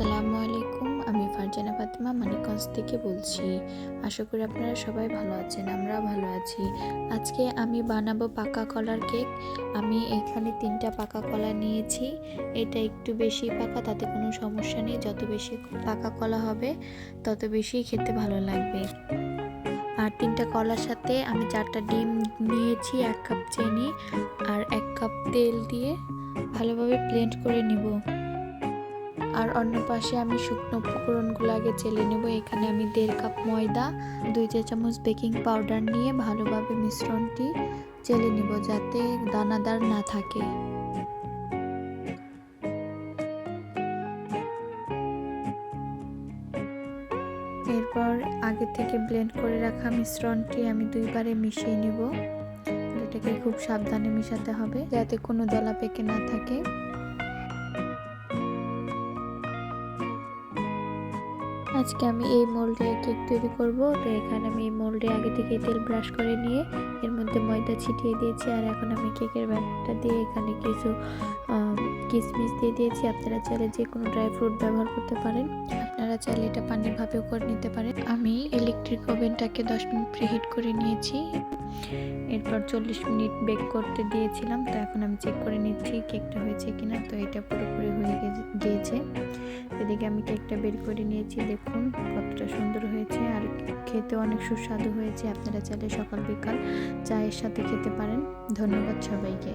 নারায়ণগঞ্জ থেকে বলছি। আশা করি আপনারা সবাই ভালো আছেন আমরা ভালো আছি। আজকে আমি বানাবো পাকা কলার কেক। আমি এখানে তিনটা পাকা কলা নিয়েছি। এটা একটু বেশি পাকা, তাতে কোনো সমস্যা নেই। যত বেশি পাকা কলা হবে, তত বেশি খেতে ভালো লাগবে। আর তিনটা কলার সাথে আমি চারটা ডিম নিয়েছি, এক কাপ চিনি আর এক কাপ তেল দিয়ে ভালোভাবে ব্লেন্ড করে নিব। আর অন্য পাশে আমি শুকনো উপকরণগুলো আগে চেলে নেব। এখানে আমি দেড় কাপ ময়দা, দুই চা চামচ বেকিং পাউডার নিয়ে ভালোভাবে মিশ্রণটি চেলে নেব যাতে দানাদার না থাকে। এরপর আগে থেকে ব্লেন্ড করে রাখা মিশ্রণটি আমি দুইবারে মিশিয়ে নিব। এটাকে খুব সাবধানে মিশাতে হবে যাতে কোনো দলা পেকে না থাকে। আজকে আমি এই মোল্ডে কেক তৈরি করব। তো এখানে আমি এই মোল্ডে আগে থেকে তেল ব্রাশ করে নিয়ে এর মধ্যে ময়দা ছিটিয়ে দিয়েছি। আর এখন আমি কেকের ব্যাটারটা দিয়ে এখানে কিছু কিশমিশ দিয়ে দিয়েছি। আপনারা চাইলে যে কোনো ড্রাই ফ্রুট ব্যবহার করতে পারেন। আপনারা চাইলে এটা পানির ভাবেও করে নিতে পারেন। আমি ইলেকট্রিক ওভেনটাকে দশ মিনিট প্রিহিট করে নিয়েছি। এরপর চল্লিশ মিনিট বেক করতে দিয়েছিলাম, তো এখন আমি চেক করে নিচ্ছি কেকটা হয়েছে কিনা। তো এটা পুরোপুরি হয়ে গিয়েছে। এদিকে আমি কেকটা বের করে নিয়েছি, দেখুন কতটা সুন্দর হয়েছে। আর খেতে অনেক সুস্বাদু হয়েছে, আপনারা চাইলে সকাল বিকাল চায়ের সাথে খেতে পারেন। ধন্যবাদ সবাইকে।